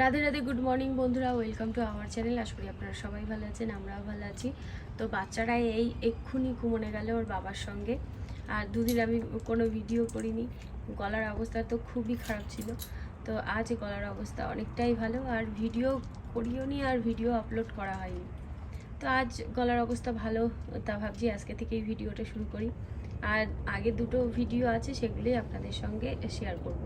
Radhe Radhe good morning বন্ধুরা welcome to আমার channel আশা করি আপনারা সবাই ভালো আছেন, আমরাও ভালো আছি। তো বাচ্চারা এই এক্ষুনি ঘুমনে গেল ওর বাবার সঙ্গে। আর দুদিন আমি কোনো ভিডিও করিনি। গলার অবস্থা তো খুবই খারাপ ছিল। তো আজ গলার অবস্থা অনেকটাই ভালো, আর ভিডিও করিও নি, আর ভিডিও আপলোড করা হয়নি। তো আজ গলার অবস্থা ভালো, তা ভাবছি আজকে থেকেই ভিডিওটা শুরু করি। আর আগে দুটো ভিডিও আছে, সেগুলোই আপনাদের সঙ্গে শেয়ার করব।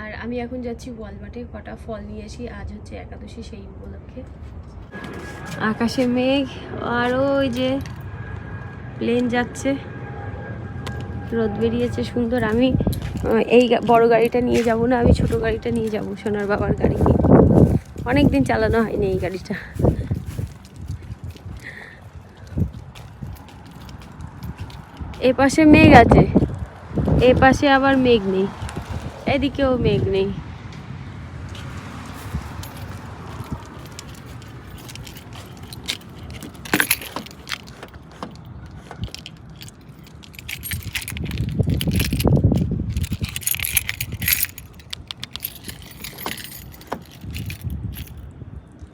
আর আমি এখন যাচ্ছি ওয়ালমার্টে, কটা ফল নিয়ে আসি, আজ হচ্ছে একাদশী সেই উপলক্ষে। আকাশে মেঘ, আর ওই যে প্লেন যাচ্ছে। রোদ বেরিয়েছে, সুন্দর। আমি এই বড় গাড়িটা নিয়ে যাব না, আমি ছোট গাড়িটা নিয়ে যাব, সোনার বাবার গাড়ি নিয়ে। অনেক দিন চালানো হয়নি এই গাড়িটা। এ পাশে মেঘ আছে এ পাশে আবার মেঘ নেই। এদিকেও মেঘ নেই।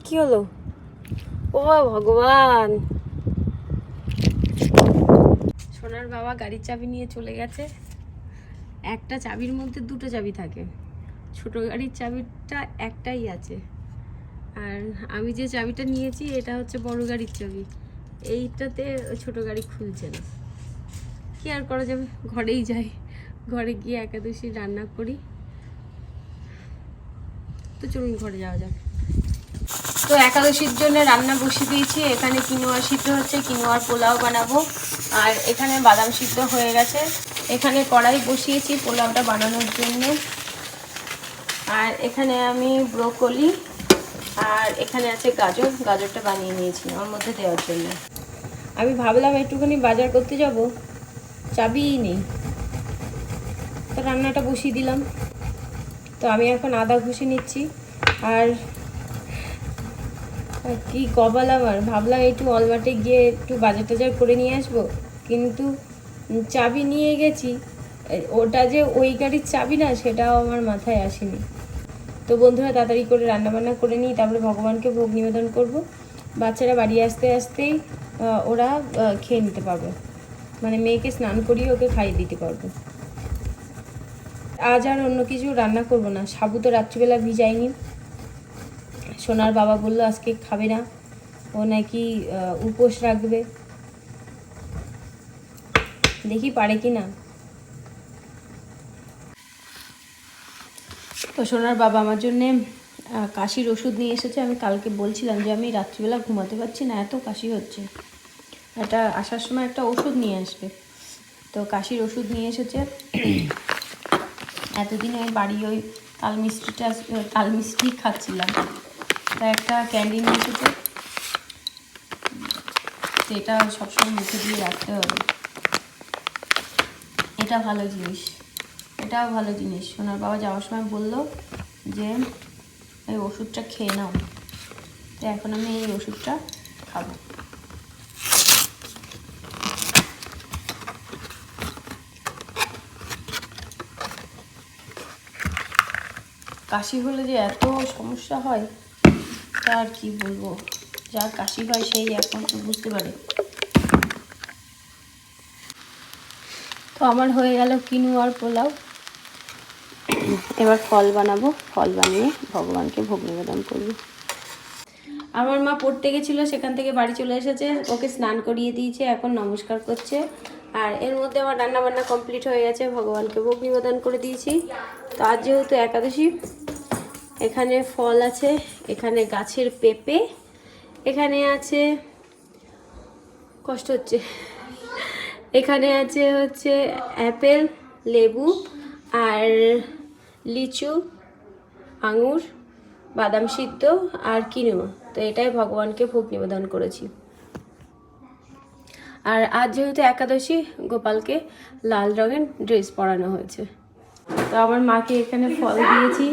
কি হলো? ও ভগবান। সোনার বাবা গাড়ির চাবি নিয়ে চলে গেছে। একটা চাবির মধ্যে দুটো চাবি থাকে। ছোট গাড়ির চাবিটা একটাই আছে। আর আমি যে চাবিটা নিয়েছি, এটা হচ্ছে বড় গাড়ির চাবি। এইটাতে ছোট গাড়ি খুলছে না। কি আর করা যাবে? ঘরেই যাই। ঘরে গিয়ে একাদশী রান্না করি। তো চলুন ঘরে যাওয়া যাক। তো একাদশীর জন্য রান্না বসিয়ে দিয়েছি। এখানে কিনোয়া সিদ্ধ হচ্ছে, কিনোয়ার পোলাও বানাবো। আর এখানে বাদাম সিদ্ধ হয়ে গেছে। এখানে কড়াই বসিয়েছি পোলাওটা বানানোর জন্য। আর এখানে আমি ব্রোকলি আর এখানে আছে গাজর। গাজরটা বানিয়ে নিয়েছি ওর মধ্যে দেওয়ার জন্য। আমি ভাবলাম একটুখানি বাজার করতে যাব, চাবিই নেই। তো রান্নাটা বসিয়ে দিলাম। তো আমি এখন আদা ঘষে নিচ্ছি। আর কি কপাল আমার। ভাবলাম একটু অলমার্টে গিয়ে একটু বাজার টাজার করে নিয়ে আসব। কিন্তু চাবি নিয়ে গেছি ওটা যে ওই গাড়ির চাবি না, সেটাও আমার মাথায় আসেনি। তো বন্ধুরা, তাড়াতাড়ি করে রান্নাবান্না করে নিই, তারপরে ভগবানকে ভোগ নিবেদন করব। বাচ্চারা বাড়ি আসতে আসতেই ওরা খেয়ে নিতে পারবে। মানে মেয়েকে স্নান করিয়ে ওকে খাইয়ে দিতে পারব। আজ আর অন্য কিছু রান্না করব না। সাবু তো রাত্রিবেলা ভিজাইনি। সোনার বাবা বলল, আজকে খাবে না। ও নাকি উপোস রাখবে। দেখি পারে কি না তো সোনার বাবা আমার জন্যে কাশির ওষুধ নিয়ে এসেছে। আমি কালকে বলছিলাম যে আমি রাত্রিবেলা ঘুমাতে পারছি না, এত কাশি হচ্ছে। এটা আসার সময় একটা ওষুধ নিয়ে আসবে। তো কাশির ওষুধ নিয়ে এসেছে। এতদিন ওই বাড়ি ওই তাল মিষ্টিটা তাল মিষ্টি খাচ্ছিলাম। তা একটা ক্যান্ডি নিয়ে এসেছে। সেটা সবসময় মুখে দিয়ে রাখতে হবে। এটা ভালো জিনিস। এটাও ভালো জিনিস। সোনার বাবা যাওয়ার সময় বলল যে, এই ওষুধটা খেয়ে নাও। তো এখন আমি এই ওষুধটা খাব। কাশি হলে যে এত সমস্যা হয়, তা আর কি বলব? যার কাশি হয় সেই এখন বুঝতে পারে। তো আমার হয়ে গেল কিনুয়ার পোলাও। এবার ফল বানাবো। ফল বানিয়ে ভগবানকে ভোগ নিবেদন করব। আমার মা পড়তে গেছিল, সেখান থেকে বাড়ি চলে এসেছে। ওকে স্নান করিয়ে দিয়েছে, এখন নমস্কার করছে। আর এর মধ্যে আমার রান্না বান্না কমপ্লিট হয়ে গেছে, ভগবানকে ভোগ নিবেদন করে দিয়েছি। তো আজ যেহেতু একাদশী, এখানে ফল আছে, এখানে গাছের পেঁপে, এখানে আছে, কষ্ট হচ্ছে। এখানে আছে হচ্ছে অ্যাপেল, লেবু আর লিচু, আঙুর, বাদাম সিদ্ধ আর কিনুয়া। তো এটাই ভগবানকে ভোগ নিবেদন করেছি। আর আজ যেহেতু একাদশী, গোপালকে লাল রঙের ড্রেস পরানো হয়েছে। তো আমার মাকে এখানে ফল দিয়েছি।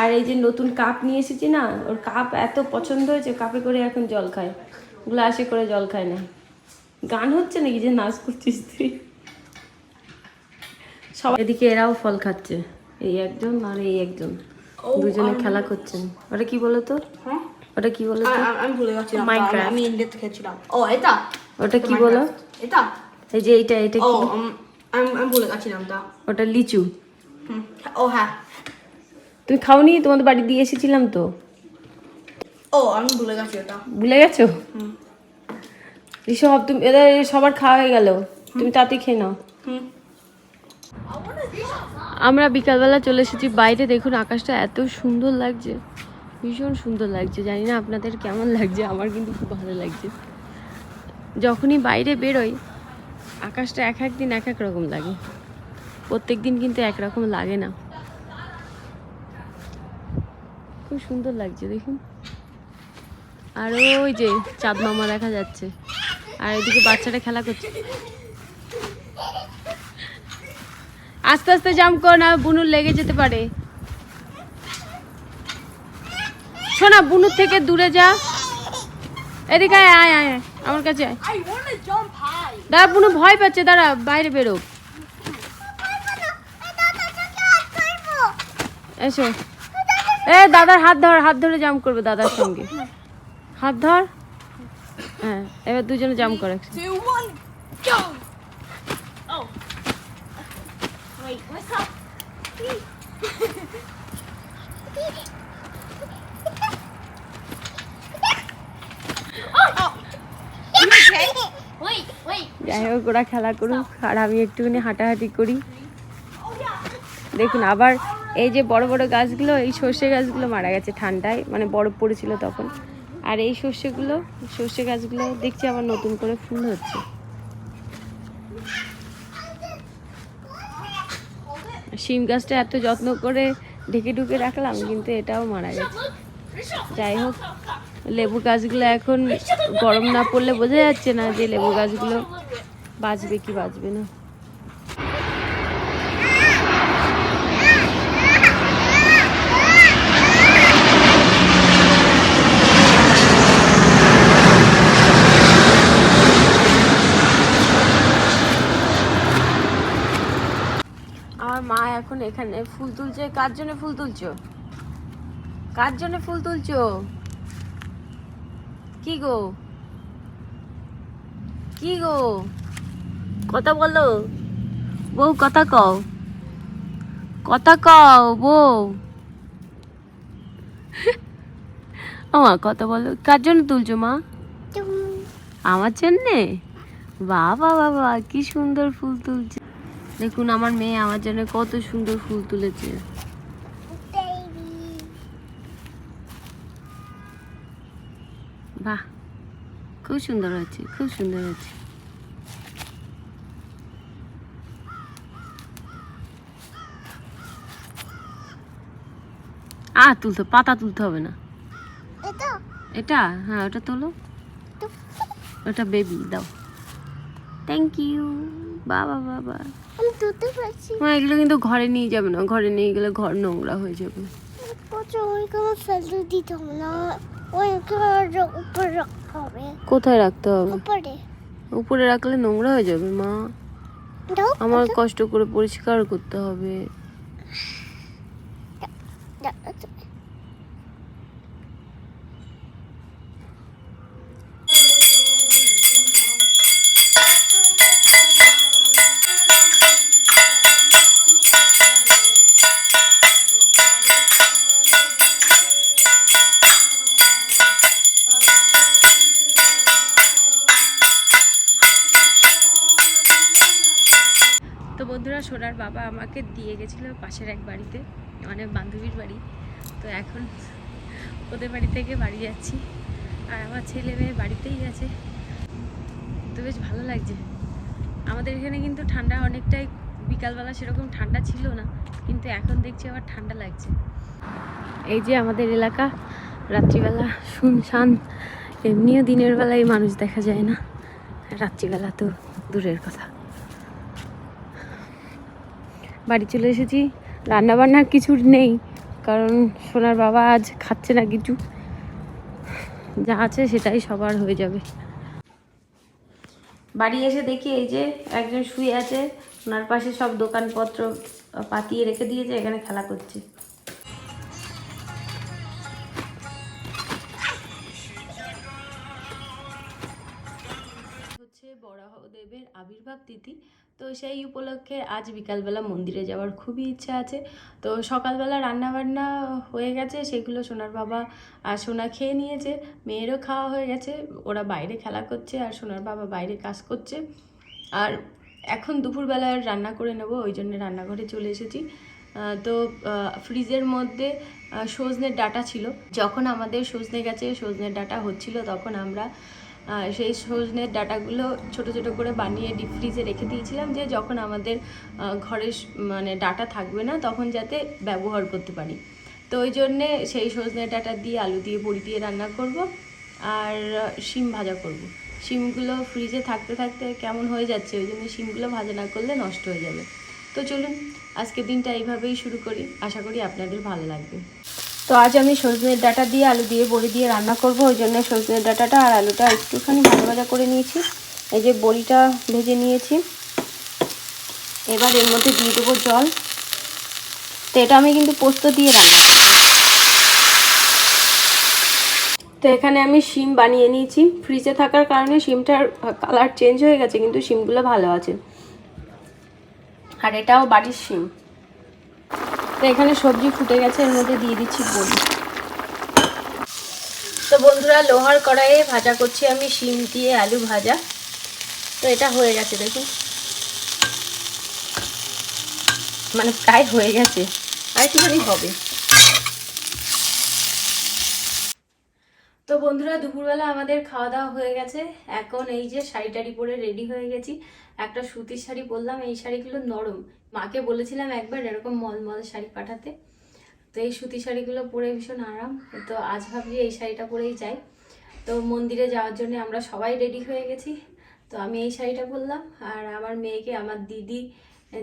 আর এই যে নতুন কাপ নিয়ে এসেছি না, ওর কাপ এত পছন্দ হয়েছে, কাপে করে এখন জল খায়। গ্লাসে করে জল খায় না। গান হচ্ছে নাকি যে নাচ করছিস তুই? সবাই এদিকে এরাও ফল খাচ্ছে। এই একজন আর এই একজন। দুজনে খেলা করছেন। ওটা কি বলো তো হ্যাঁ? ওটা কি বলো আমি ভুলে গেছিলাম Minecraft. আমি ইন্ডিয়াতে খেলছিলাম। ও এটা? ওটা কি বলো? এটা? এই যে এইটা এটা কি? আমি আমি ভুলে গেছিলাম তা। ওটা লিচু। হুম, ও হ্যাঁ। তুমি খাওনি? তোমাদের বাড়ি দিয়ে এসেছিলাম তো। ও আমি ভুলে গেছি ওটা। ভুলে গেছো? হুম। সব তুমি এদের সবার খাওয়া হয়ে গেল। তুমি তাতে খেয়ে নাও। আমরা বিকালবেলা চলে এসেছি। বাইরে দেখুন আকাশটা এত সুন্দর লাগছে। ভীষণ সুন্দর লাগছে। জানি না আপনাদের কেমন লাগছে আমার কিন্তু খুব ভালো লাগছে। যখনই বাইরে বেরোই আকাশটা এক এক দিন এক এক রকম লাগে। প্রত্যেক দিন কিন্তু একরকম লাগে না। খুব সুন্দর লাগছে দেখুন। আর ওই যে চাঁদ মামা দেখা যাচ্ছে। আর এদিকে বাচ্চাটা খেলা করছে। আস্তে আস্তে জাম্প কর না বুনুর লেগে যেতে পারে। শোনা বুনুর থেকে দূরে যা। এদিকে আয় আয় আয় আমার কাছে আয়. দাঁড়া বুনু ভয় পাচ্ছে দাঁড়া বাইরে বেরো এসো। এ দাদার হাত ধর হাত ধরে জাম্প করবে দাদার সঙ্গে। হাত ধর। হ্যাঁ এবার দুজনে জাম্প করে. Oh. Wait. যাই হোক ওরা খেলা করুক আর আমি একটুখানি হাঁটাহাঁটি করি দেখুন আবার এই যে বড় বড় গাছগুলো এই সর্ষে গাছগুলো মারা গেছে ঠান্ডায় মানে বরফ পড়েছিল তখন আর এই সর্ষেগুলো, সর্ষে গাছগুলো দেখছি আবার নতুন করে ফুল হচ্ছে। শিম গাছটা এত যত্ন করে ঢেকে ঢুকে রাখলাম, কিন্তু এটাও মারা গেছে। যাই হোক, লেবু গাছগুলো এখন গরম না পড়লে বোঝা যাচ্ছে না যে লেবু গাছগুলো বাঁচবে কি বাঁচবে না আমার মা এখন ফুল তুলছে? কার জন্য ফুল তুলছো? কার জন্য ফুল তুলছো? কি গো? কি গো? কথা বলো। বউ কথা কও। কথা কও বউ। আমার কথা বলো। কার জন্য তুলছো মা? আমার জন্যে? বাবা বাবা কি সুন্দর ফুল তুলছে। দেখুন আমার মেয়ে আমার জন্য কত সুন্দর ফুল তুলেছে। বাহ খুব সুন্দর হচ্ছে খুব সুন্দর হচ্ছে আ তুলতে পাতা তুলতে হবে না। এটা? হ্যাঁ ওটা তোলো। ওটা বেবি দাও। থ্যাংক ইউ বাবা বাবা আমি দুটো পাচ্ছি মা এগুলো কিন্তু ঘরে নিয়ে যাবে না। ঘরে নিয়ে গেলে ঘর নোংরা হয়ে যাবে। দিতে হবে না। উপরে রাখতে হবে। কোথায় রাখতে হবে? উপরে। উপরে রাখলে নোংরা হয়ে যাবে মা। আমার কষ্ট করে পরিষ্কার করতে হবে। আমাকে দিয়ে গেছিল পাশের এক বাড়িতে মানে বান্ধবীর বাড়ি। তো এখন ওদের বাড়ি থেকে বাড়ি যাচ্ছি। আর আমার ছেলে মেয়ে বাড়িতেই আছে। তো বেশ ভালো লাগছে। আমাদের এখানে কিন্তু ঠান্ডা অনেকটাই, বিকালবেলা সেরকম ঠান্ডা ছিল না, কিন্তু এখন দেখছি আবার ঠান্ডা লাগছে। এই যে আমাদের এলাকা, রাত্রিবেলা শুনশান, এমনিও দিনের বেলায় মানুষ দেখা যায় না। রাত্রিবেলা তো দূরের কথা। বাড়ি চলে এসেছি। রান্নাবান্না কিছু নেই, কারণ সোনার বাবা আজ খাচ্ছে না কিছু। যা আছে সেটাই সবার হয়ে যাবে। বাড়ি এসে দেখি এই যে একজন শুয়ে আছে ওনার পাশে সব দোকানপত্র পাতিয়ে রেখে দিয়েছে, এখানে খেলা করছে। হচ্ছে বরাহ দেবের আবির্ভাব তিথি। তো সেই উপলক্ষে আজ বিকালবেলা মন্দিরে যাওয়ার খুবই ইচ্ছা আছে। তো সকালবেলা রান্নাবান্না হয়ে গেছে, সেগুলো সোনার বাবা আর সোনা খেয়ে নিয়েছে, মেয়েরও খাওয়া হয়ে গেছে, ওরা বাইরে খেলা করছে আর সোনার বাবা বাইরে কাজ করছে। আর এখন দুপুরবেলায় রান্না করে নেব, ওই জন্য রান্নাঘরে চলে এসেছি। তো ফ্রিজের মধ্যে সজনের ডাটা ছিল। যখন আমাদের সজনে গাছে সজনের ডাটা হচ্ছিল, তখন আমরা সেই সজনের ডাটাগুলো ছোট ছোট করে বানিয়ে ডিপ ফ্রিজে রেখে দিয়েছিলাম যে যখন আমাদের ঘরে মানে ডাটা থাকবে না তখন যাতে ব্যবহার করতে পারি। তো ওই জন্যে সেই সজনে ডাটা দিয়ে আলু দিয়ে বড়ি দিয়ে রান্না করব আর শিম ভাজা করব। শিমগুলো ফ্রিজে থাকতে থাকতে কেমন হয়ে যাচ্ছে ওই জন্য শিমগুলো ভাজা না করলে নষ্ট হয়ে যাবে। তো চলুন, আজকের দিনটা এইভাবেই শুরু করি। আশা করি আপনাদের ভালো লাগবে। তো আজ আমি সজনের ডাটা দিয়ে আলু দিয়ে বড়ি দিয়ে রান্না করব, ওই জন্য সজনের ডাটাটা আর আলুটা একটুখানি ভাজা ভাজা করে নিয়েছি। এই যে বড়িটা ভেজে নিয়েছি। এবার এর মধ্যে দিয়ে দেবো জল। তো এটা আমি কিন্তু পোস্ত দিয়ে রান্না তো এখানে আমি শিম বানিয়ে নিয়েছি। ফ্রিজে থাকার কারণে শিমটার কালার চেঞ্জ হয়ে গেছে, কিন্তু শিমগুলো ভালো আছে। আর এটাও বাড়ির শিম। তো এখানে সবজি ফুটে গেছে, এর মধ্যে দিয়ে দিচ্ছি বড়ি তো বন্ধুরা, লোহার কড়াইয়ে ভাজা করছি আমি, শিম দিয়ে আলু ভাজা। তো এটা হয়ে গেছে, দেখুন। মানে প্রায় হয়ে গেছে, আর একটুখানি হবে। তো বন্ধুরা, দুপুরবেলা আমাদের খাওয়া দাওয়া হয়ে গেছে। এখন এই যে শাড়ি টাড়ি পরে রেডি হয়ে গেছি। একটা সুতির শাড়ি পরলাম, এই শাড়িগুলো নরম। মাকে বলেছিলাম একবার এরকম মলমল শাড়ি পাঠাতে। তো এই সুতি শাড়িগুলো পরে ভীষণ আরাম। তো আজ ভাবছি এই শাড়িটা পরেই যাই। তো মন্দিরে যাওয়ার জন্য আমরা সবাই রেডি হয়ে গেছি। তো আমি এই শাড়িটা পরলাম আর আমার মেয়েকে আমার দিদি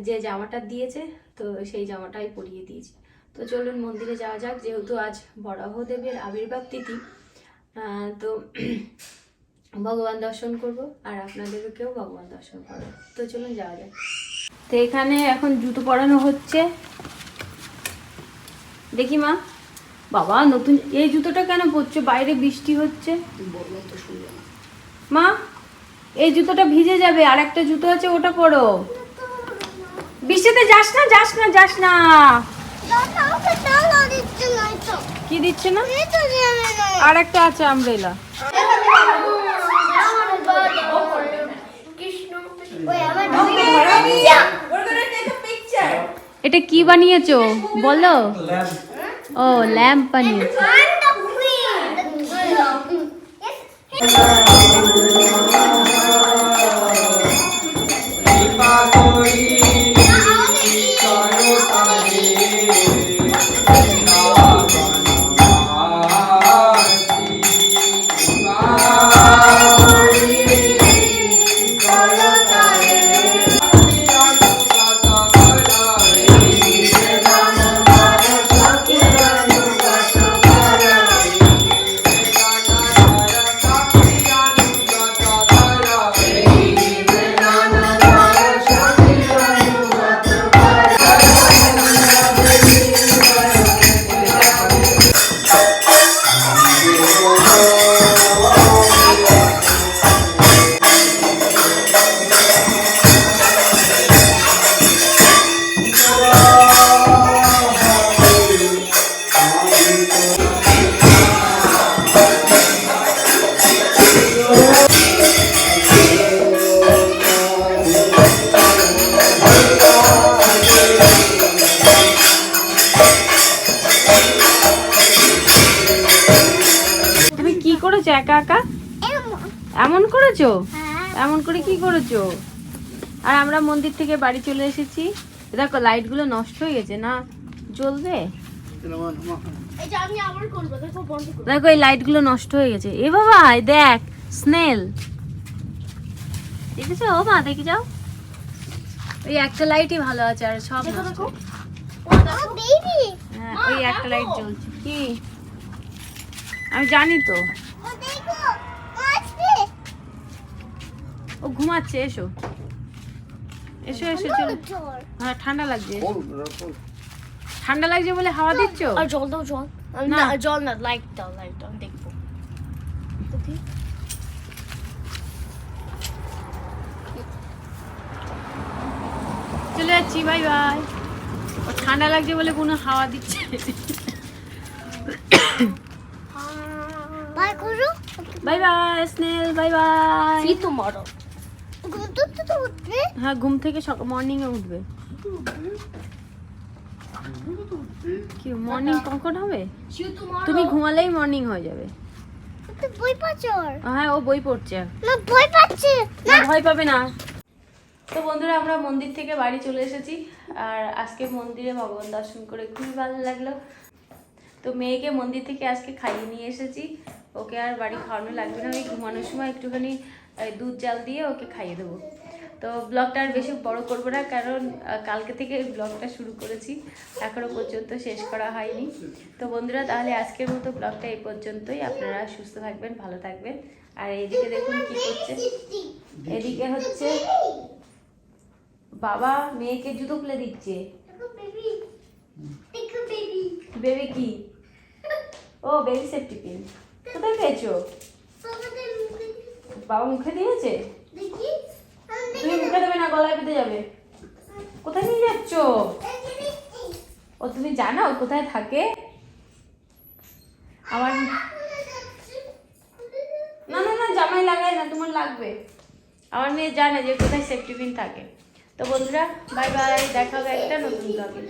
যে জামাটা দিয়েছে, তো সেই জামাটাই পরিয়ে দিয়েছি। তো চলুন মন্দিরে যাওয়া যাক। যেহেতু আজ বরাহদেবের আবির্ভাব তিথি তো ভগবান দর্শন করব আর আপনাদেরকেও ভগবান দর্শন করব। তো চলুন যাওয়া যাক। তো এখানে এখন জুতো পরানো হচ্ছে। দেখি মা। বাবা নতুন এই জুতোটা কেন পরছো? বাইরে বৃষ্টি হচ্ছে। মা এই জুতোটা ভিজে যাবে। আর একটা জুতো আছে ওটা পরো। বৃষ্টিতে যাস না যাস না যাস না। কি দিচ্ছে না? আর একটা আছে আমব্রেলা কৃষ্ণ ওই আমার এটা কি বানিয়েছো? বলো। ও ল্যাম্প বানিয়েছো করেছ? এমন করে কি করেছ? আর আমরা মন্দির থেকে বাড়ি চলে এসেছি। দেখো লাইটগুলো নষ্ট হয়ে গেছে না? জ্বলবে? এই যে আমি আবার করব দেখো বন্ধ করব দেখো এই লাইটগুলো নষ্ট হয়ে গেছে। এ বাবা দেখ স্নেল। দেখেছ? ও মা দেখে যাও। ওই একটা লাইটই ভালো আছে আর সব নষ্ট। ও বেবি হ্যাঁ ওই একটা লাইট জ্বলছে। কি? আমি জানি তো। ও ঘুমাচ্ছে এসো। এসো এসো চলো। জল হ্যাঁ ঠান্ডা লাগছে। এসো। ঠান্ডা লাগছে বলে হাওয়া দিচ্ছ? আর জল দাও জল। না। না জল না লাইট দাও লাইট দাও দেখব। চলে যাচ্ছি বাই বাই ও ঠান্ডা লাগছে বলে কোনো হাওয়া দিচ্ছে bye bye bye snail bye bye See you tomorrow. ঘুমতে তো উঠবে হ্যাঁ ঘুম থেকে মর্নিং এ উঠবে। কি মর্নিং কখন হবে. তুমি ঘুমালেই মর্নিং হয়ে যাবে। বই পাচ্ছ হ্যাঁ ও বই পড়ছে। না বই পাচ্ছে। না ভয় পাবে না। তো বন্ধুরা আমরা মন্দির থেকে বাড়ি চলে এসেছি। আর আজকে মন্দিরে ভগবান দর্শন করে খুবই ভালো লাগল। তো মেয়েকে মন্দির থেকে আজকে খাইয়ে নিয়ে এসেছি। ওকে আর বাড়ি খাওয়ানো লাগবে না। ওই ঘুমানোর সময় একটুখানি দুধ জাল দিয়ে ওকে খাইয়ে দেবো। তো ব্লগটা আর বেশি বড় করব না কারণ কালকে থেকে ব্লগটা শুরু করেছি। এখনও পর্যন্ত শেষ করা হয়নি। তো বন্ধুরা তাহলে আজকের মতো ব্লগটা এই পর্যন্তই। আপনারা সুস্থ থাকবেন ভালো থাকবেন। আর এদিকে দেখুন কি করছে। এদিকে হচ্ছে বাবা মেয়েকে জুতো খুলে দিচ্ছে। বেবি কি? ও বেবি সেফটি পিন কোথায় পেয়েছ? বাবা মুখে দিয়েছে? তুমি মুখে দেবে না গলায় পেতে যাবে। কোথায় নিয়ে যাচ্ছ? ও তুমি জানো কোথায় থাকে? আমার না না না জামাই লাগাই না তোমার লাগবে। আমার মেয়ে জানে যে কোথায় সেফটি পিন থাকে। তো বন্ধুরা বাই বাই দেখা হবে একটা নতুন ব্লগে